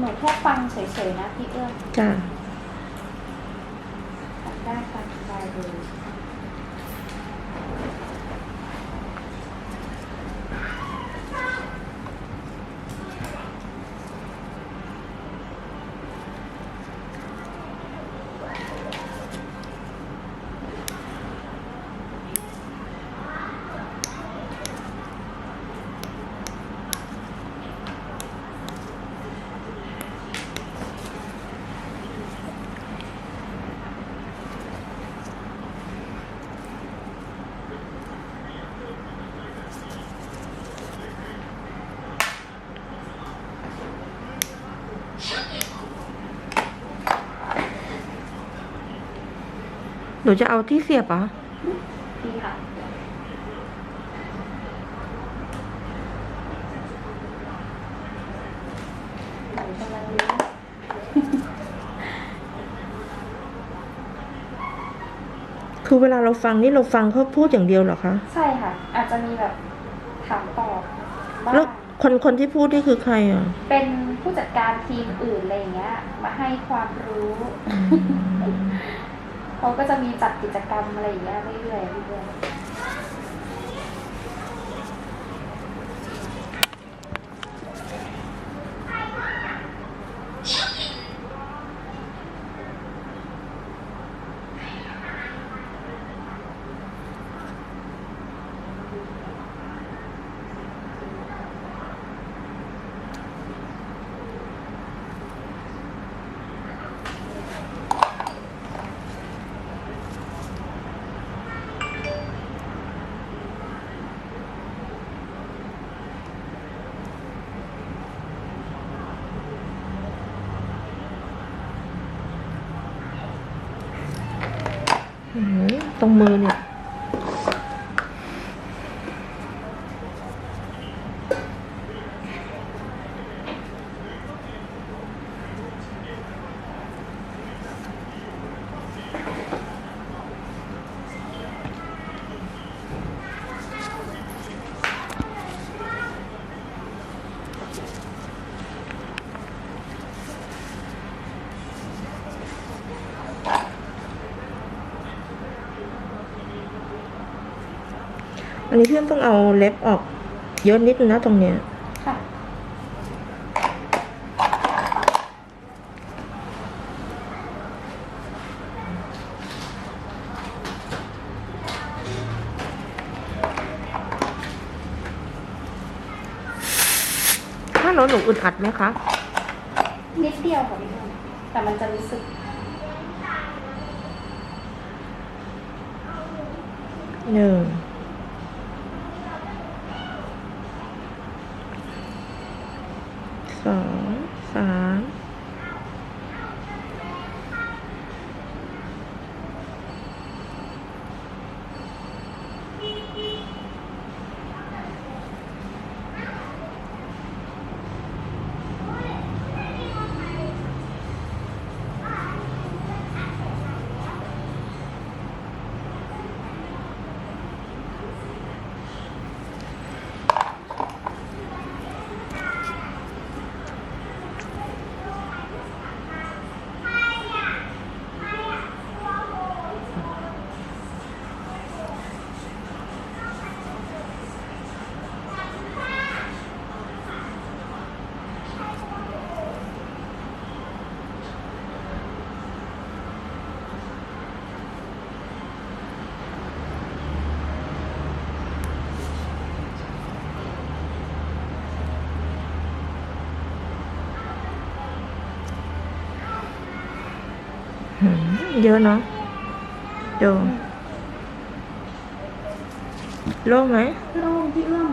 หนูแค่ฟังเฉยๆนะพี่เอื้อมจ้ะฟังได้ฟังสบายเลย หนูจะเอาที่เสียบเหรอดีค่ะหนูกำลังรู้คือเวลาเราฟังนี่เราฟังเขาพูดอย่างเดียวเหรอคะ ใช่ค่ะ อาจจะมีแบบถามตอบบ้าแล้วงคนคนที่พูดนี่คือใครอะ เป็นผู้จัดการทีมอื่นอะไรอย่างเงี้ย มาให้ความรู้ เขาก็จะมีจัดกิจกรรมอะไรอย่างเงี้ยเรื่อยๆเรื่อย ตรงมือเนี่ย อันนี้พี่ต้องเอาเล็บออกเยอะนิดนึงนะตรงเนี้ยๆค่ะ ถ้าเราหนูอึดอัดไหมคะ นิดเดียวค่ะพี่นุ่นแต่มันจะรู้สึกหนึ่ง สอง สาม หืม เยอะเนาะโยโล่งไหมโล่งพี่เอื้อม